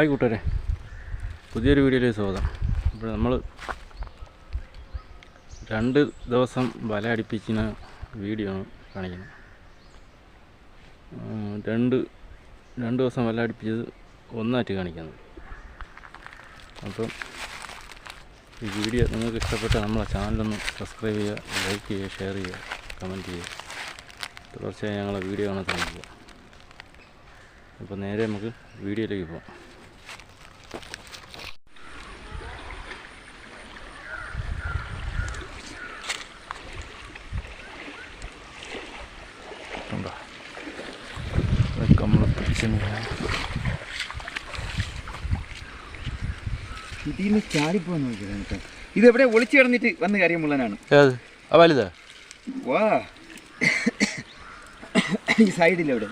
Hi കൂട്ടുകാരെ. പുതിയൊരു വീഡിയോയിലേക്ക് സ്വാഗതം. ഇപ്പോൾ നമ്മൾ രണ്ട് ദിവസം വല അടിപ്പിക്കുന്ന വീഡിയോ ആണ് കാണിക്കുന്നത്. രണ്ട് രണ്ട് ദിവസം വല അടിപ്പിച്ചത് ഒന്നായിട്ട് കാണിക്കുന്നത്. അപ്പം ഈ വീഡിയോ നിങ്ങൾക്ക് ഇഷ്ടപ്പെട്ട നമ്മളെ ചാനലൊന്ന് സബ്സ്ക്രൈബ് ചെയ്യുക ലൈക്ക് ചെയ്യുക ഷെയർ ചെയ്യുക കമന്റ് ചെയ്യുക. തുടർച്ചയായി ഞങ്ങളെ വീഡിയോ കാണാൻ ശ്രമിക്കുക അപ്പോൾ നേരെ നമുക്ക് വീഡിയോയിലേക്ക് പോകാം ഉണ്ടോ ഇതൊക്കെ പിടിച്ചു ഇതിന്ന് ചാടിപ്പോന്ന് നോക്കിയത് എവിടെ ഒളിച്ചു കിടന്നിട്ട് വന്ന് കാര്യം മുള്ളനാണ്. വലുതാ. വാ. ഈ സൈഡിൽ എവിടെ?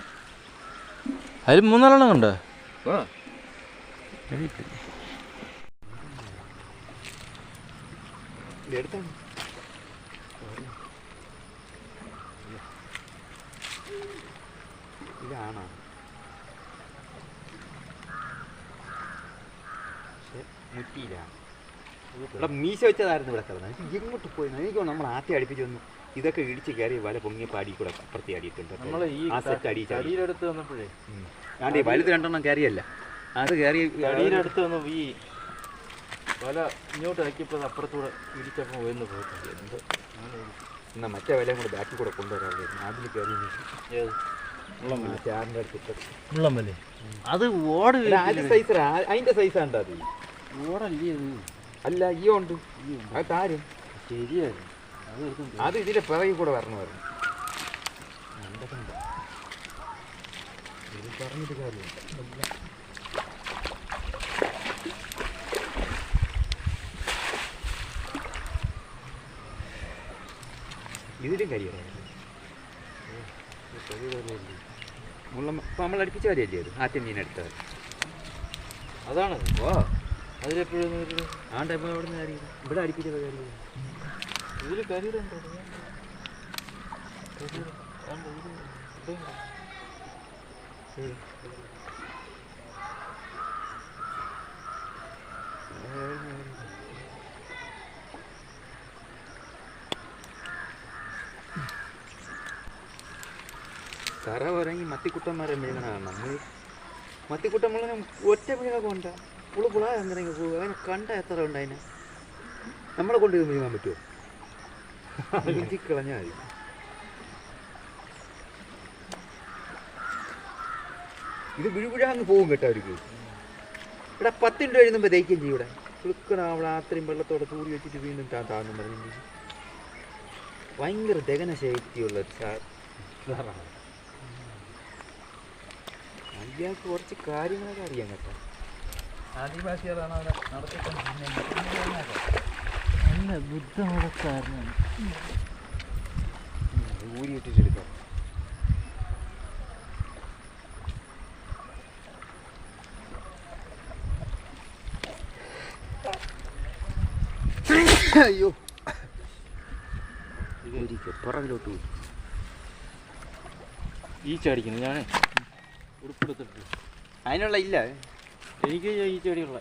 അതിൽ മൂന്നാലെണ്ണം കണ്ടോ? വാ. എടുത്താണ് ഇതാണോ? മുറ്റിയില്ല. ഇവിടെ മീശ വെച്ചതായിരുന്നു ഇവിടെ കിടന്നത് എങ്ങോട്ട് പോയി? എനിക്ക് നമ്മൾ ആദ്യം അടുപ്പിച്ച് വന്നു. ഇതൊക്കെ ഇടിച്ച് കയറി വല പൊങ്ങിയ പാടി കൂടെ അപ്പുറത്തി അടിയിട്ടുണ്ട് നമ്മൾ ഈ ആ സെറ്റ് അടി ചാടി. കടിയിലെടുത്ത് വന്നപ്പോഴേ. ഞാൻ ഈ വലുത് രണ്ടെണ്ണം കയറിയല്ല. അത് കയറി അടിയിലെടുത്ത് വന്നു ഈ വല ഇങ്ങോട്ട് ആക്കിയപ്പോൾ അപ്പുറത്തൂടെ ഇടിച്ചപ്പോൾ ഉയർന്നു പോയിട്ടുണ്ട്. എന്ത്? എന്നാ മറ്റേ വിലയും കൂടെ ബാക്കി കൂടെ കൊണ്ടുവരാമായിരുന്നു അതിൽ കയറി ചാറിന്റെ അടുത്ത്. മുള്ളമ്പല്ലേ അത് ഓട് അതിന്റെ സൈസ് അതിന്റെ സൈസ് ഉണ്ട് അത് ഓടല്ലേ അത്. അല്ല ഈ ഉണ്ട്. അത് താരും. അത് ഇതിന്റെ പിറകിൽ കൂടെ വരണമായിരുന്നു. പറഞ്ഞിട്ട് കാര്യമില്ല. ഇതിലും ഇപ്പം നമ്മൾ അടുപ്പിച്ച കാര്യമല്ലേ അത് ആറ്റം മീൻ എടുത്തത്. അതാണ് ഓ. അതിലെപ്പോഴും ആ ടൈം അവിടെ നിന്ന് കാര്യം ഇവിടെ അടുപ്പിച്ചത് കാര്യം ഇതിൽ കരിയിലുണ്ടോ കറ ഉറങ്ങി മത്തിക്കുട്ടന്മാരെ മെഴുകണ നമ്മൾ മത്തിക്കുട്ടൻ മുള്ളനെ ഒറ്റ മെഴുക കൊണ്ട പുളു പുളാ എന്നിറങ്ങി പോകും അതിനെ കണ്ട എത്ര ഉണ്ട് അതിനെ? നമ്മളെ കൊണ്ട് മെഴുകാൻ പറ്റുമോ? എനിക്ക് കളഞ്ഞ മതി. ഇത് വിഴുപുഴാന്ന് പോകും കേട്ടോ അവർക്ക്. ഇവിടെ പത്തിന്റെ എഴുതുമ്പോൾ ദഹിക്കും ചെയ്യും ഇവിടെ. കുളുക്കണ അവിടെ അത്രയും വെള്ളത്തോടെ തൂടി വെച്ചിട്ട് വീണ്ടും താ താന്നും പറഞ്ഞു ഭയങ്കര ദഹന ശക്തിയുള്ള ഒരു സാറാണ്. അയാൾക്ക് കുറച്ച് കാര്യങ്ങളൊക്കെ അറിയാൻ കേട്ടോ. ആദിവാസികളാണ് അവിടെ നടത്തിക്കൊണ്ടിരുന്നത്. നല്ല ബുദ്ധമതക്കാരനാണ്. ഊരി അയ്യോ. പുറകിലോട്ട് പോയി. ഈ ചാടിക്കുന്നു ഞാനേ. ഉടുപ്പെടുത്തിട്ട്. അതിനുള്ള ഇല്ല. എനിക്ക് ഈ ചെടിയുള്ള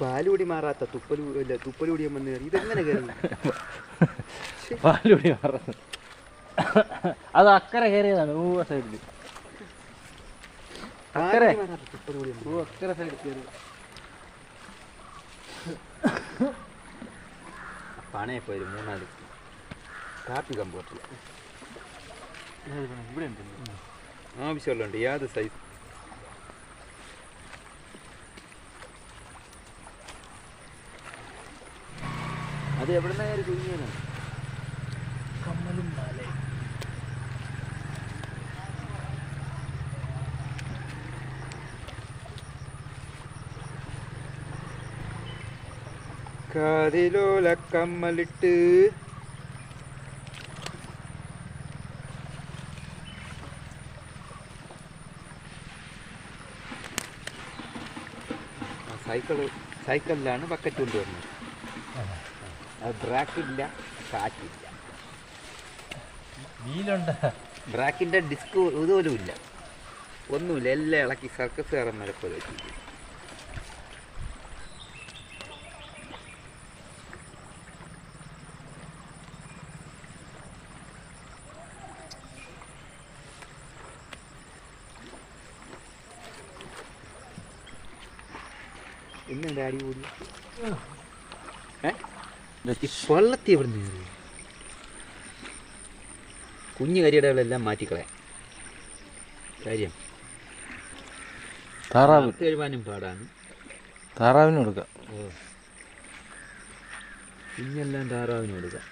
പാലുകൂടി മാറാത്ത തുപ്പലു ഇല്ല തുപ്പലൂടിയം വന്ന് കയറി. ഇതെങ്ങനെ കയറി? പാലുപൊടി മാറാത്ത അത് അക്കരെ കയറിയതാണ് ഊ സൈഡിൽ അക്കരെ. പാലുകൂടി ഊ അക്കരെ സൈഡിൽ കയറി. പണയെ പോയി മൂന്നാൽ. കാപ്പി കമ്പോട്ടില്ല ആവശ്യമുള്ളുണ്ട് യാത് സൈസ് അത് എവിടെ നിന്നായാലും കുഞ്ഞാണ് കമ്മലും മാലയും കാതിലോല കമ്മലിട്ട് സൈക്കിൾ സൈക്കിളിലാണ് ബക്കറ്റ് കൊണ്ടുവരുന്നത് അത് ബ്രാക്കില്ല കാറ്റില്ല. വീലുണ്ട്. ബ്രാക്കിന്റെ ഡിസ്ക് ഇതുപോലും ഇല്ല ഒന്നുമില്ല എല്ലാം ഇളക്കി സർക്കസ് കയറുന്നവരെ പോലെ വെച്ചിരിക്കും ഇന്ന് അടി കൂടി. വെള്ളത്തി എവിടെ നിന്ന് കുഞ്ഞു കരിയടകളെല്ലാം മാറ്റിക്കളയാം കാര്യം? താറാവ്. കഴിവാനും പാടാണ്? താറാവിന് കൊടുക്കാം. ഓ. കുഞ്ഞെല്ലാം താറാവിന് കൊടുക്കാം.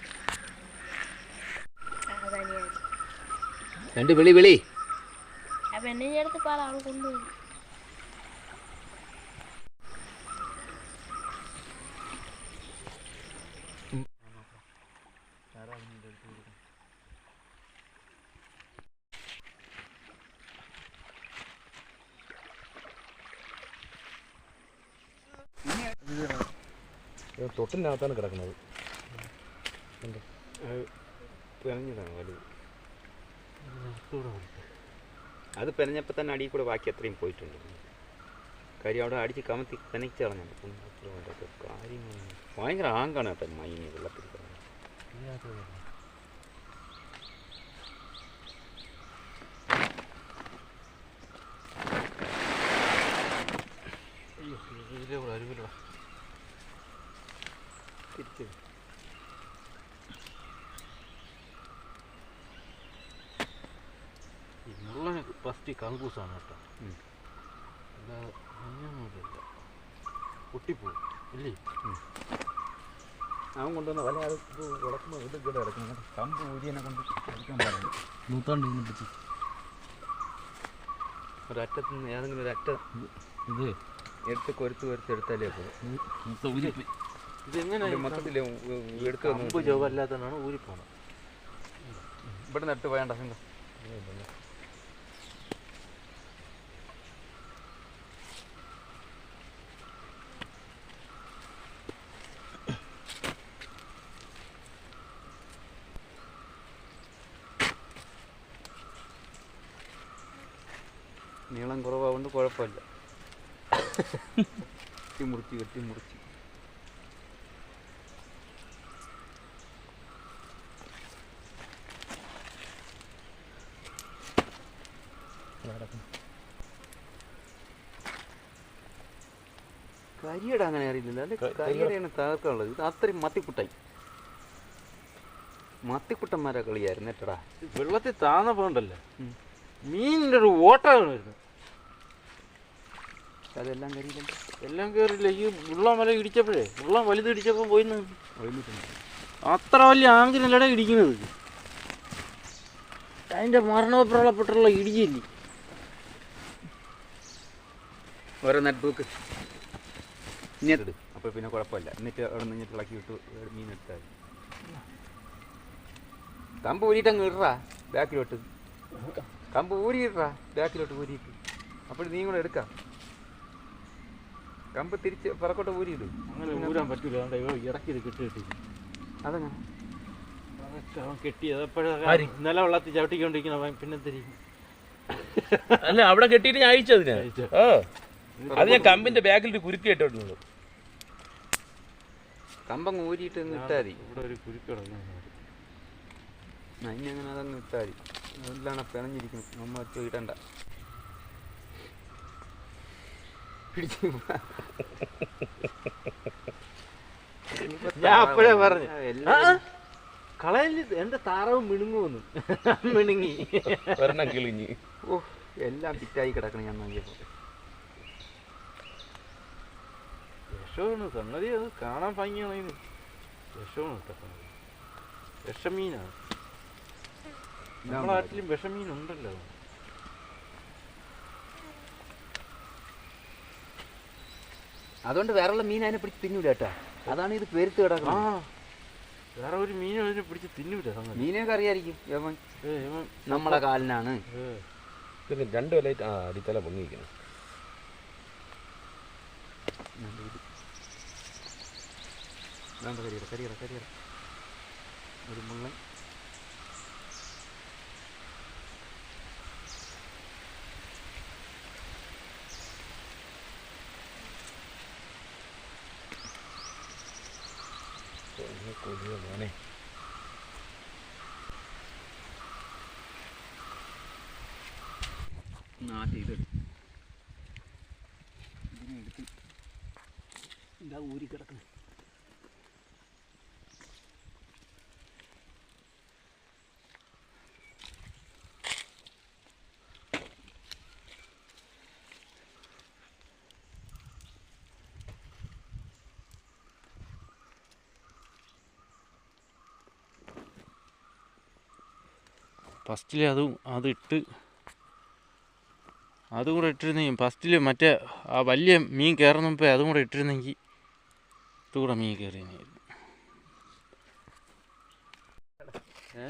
രണ്ട് വിളി വിളി. ആ പെണ്ണിന്റെ അടുത്ത് പറ അവൾ കൊണ്ടുപോയി തൊട്ടിനകത്താണ് കിടക്കുന്നത്. പിണഞ്ഞതാണ് വലുത് അത്. പിണഞ്ഞപ്പോൾ തന്നെ അടിയിൽ കൂടെ ബാക്കി അത്രയും പോയിട്ടുണ്ട്. കാര്യം അവിടെ അടിച്ച് കമത്തി കനച്ച് കളഞ്ഞു കാര്യം ഭയങ്കര ആങ്കാണ് കേട്ടോ മൈന് വെള്ളത്തിൽ. കിടന്നത്. തിരിച്ച് മുള്ളന് ഫസ്റ്റ് കങ്കൂസാണ് കേട്ടോ. അല്ലാതെ മഞ്ഞൊന്നുമില്ല പൊട്ടിപ്പോവും ഇല്ലേ അവൻ കൊണ്ടുവന്ന വല അത് ഉടക്കുമ്പോൾ ഇത് ഇവിടെ കിടക്കുന്നു. കമ്പ് ഊരിയനെ കൊണ്ട് അടിക്കാൻ പാടില്ല. നൂത്താണ്ട് പറ്റി ഒരറ്റത്ത് നിന്ന് ഏതെങ്കിലും ഒരു അറ്റ ഇത് എടുത്ത് കൊരുത്ത് കൊരുത്ത് എടുത്താലേ പോകും ഇതെങ്ങനെ മൊത്തത്തിൽ എടുത്ത് കമ്പ് ചുവല്ലാത്തതാണ് ഊരിപ്പോണം ഇവിടെ നട്ട് വേണ്ട നീളം കുറവാകൊണ്ട് കുഴപ്പമില്ല. കെട്ടി മുറിച്ച് കെട്ടി മുറിച്ച്. കരിയട അങ്ങനെ അറിയില്ല അല്ലെ? കരിയടയാണ് തകർക്കാനുള്ളത്. ഇത് അത്രയും മത്തിക്കുട്ടായി. മത്തിക്കുട്ടന്മാരെ കളിയായിരുന്നു കേട്ടടാ. വെള്ളത്തിൽ താന്ന പോണ്ടല്ലേ. മീനിന്റെ ഒരു ഓട്ടമാണ് വരുന്നത്. അതെല്ലാം കയറിയില്ല? എല്ലാം കയറില്ല ഈ ഉള്ള മല ഇടിച്ചപ്പോഴേ? ഉള്ള വലുത് ഇടിച്ചപ്പോൾ പോയിന്ന് അത്ര വലിയ ആങ്കിലല്ലട ഇടിക്കുന്നത്? അതിന്റെ മരണപ്രളപ്പെട്ടുള്ള ഇടിയില്ലേ? ഓരോ നെറ്റ്ബുക്ക് ഇഞ്ഞിട്ട് അപ്പോൾ പിന്നെ കുഴപ്പമില്ല. എന്നിട്ട് അവിടെ നിന്ന് ഇളക്കി വിട്ട്. മീൻ എടുത്താൽ കമ്പ് ഊരിയിട്ട് അങ്ങ് ഇടറാ. ബാക്കിലോട്ട്. കമ്പ് ഊരിയിട്ടാ ബാക്കിലോട്ട് ഊരിയിട്ട്. അപ്പോൾ നീ കൂടെ എടുക്കാം. കമ്പ് തിരിച്ച് പിറക്കോട്ട് ഊരിയിടും. അങ്ങനെ ഊരാൻ പറ്റൂല. ഇറക്കി ഇത് കെട്ടി കിട്ടി അതങ്ങനെ അവൻ കെട്ടിയത് എപ്പോഴും നില വെള്ളത്തിൽ ചവിട്ടിക്കൊണ്ടിരിക്കുന്ന പിന്നെ തിരിക്കും അല്ല അവിടെ കെട്ടിയിട്ട് ഞാൻ അയച്ചതിന് അതിനെ. ആ. അത് ഞാൻ കമ്പിന്റെ ബാക്കിൽ ഒരു കുരുക്ക് കേട്ടോട്ടുള്ളൂ കമ്പങ്ങ് ഊരിയിട്ട് ഇട്ടാൽ മതി. ഇവിടെ ഒരു കുരുക്ക് അങ്ങനെ അതങ്ങ് ഇട്ടാൽ മതി. എല്ലാം പിണഞ്ഞിരിക്കുന്നു നമ്മ ഒറ്റ ഇടണ്ട പിടിച്ച് ഞാൻ അപ്പോഴേ പറഞ്ഞു. കളയൽ എന്റെ താറാവ് മിണുങ്ങുമെന്ന് മിണുങ്ങി. ഒരെണ്ണം കിളിഞ്ഞ്. ഓ എല്ലാം പിറ്റായി കിടക്കണം ഞാൻ നോക്കിയപ്പോൾ വിഷമാണ് സംഗതി അത് കാണാൻ ഭംഗിയാണ് ഇത് വിഷമാണ് കേട്ടോ. വിഷമീനാണ്. നമ്മളെ നാട്ടിലും വിഷമീൻ അതുകൊണ്ട് വേറെയുള്ള മീൻ അതിനെ പിടിച്ച് തിന്നൂല കേട്ടോ. അതാണ് ഇത് പെരുത്ത് കിടക്കുന്നത്. വേറെ ഒരു മീനും അതിനെ പിടിച്ച് തിന്നൂല മീനൊക്കെ അറിയായിരിക്കും. യവൻ നമ്മളെ കാലിനാണ്. രണ്ട് കൊല്ലായിട്ട് ആ അടിത്തല പൊങ്ങിയിരിക്കണം വേണ്ട കരിയറ കരിയറ കരിയറ ഒരു മുള്ളൻ. അയ്യോ മോനെ ഇത് ഇതിനെ എന്താ ഊരി കിടക്കുന്നു ഫസ്റ്റിൽ അതും അതിട്ട് അതും കൂടെ ഇട്ടിരുന്നെങ്കിൽ ഫസ്റ്റിൽ മറ്റേ ആ വലിയ മീൻ കയറുന്ന മുമ്പേ അതും കൂടെ ഇട്ടിരുന്നെങ്കിൽ ഇതുകൂടെ മീൻ കയറിയായിരുന്നു ഏ?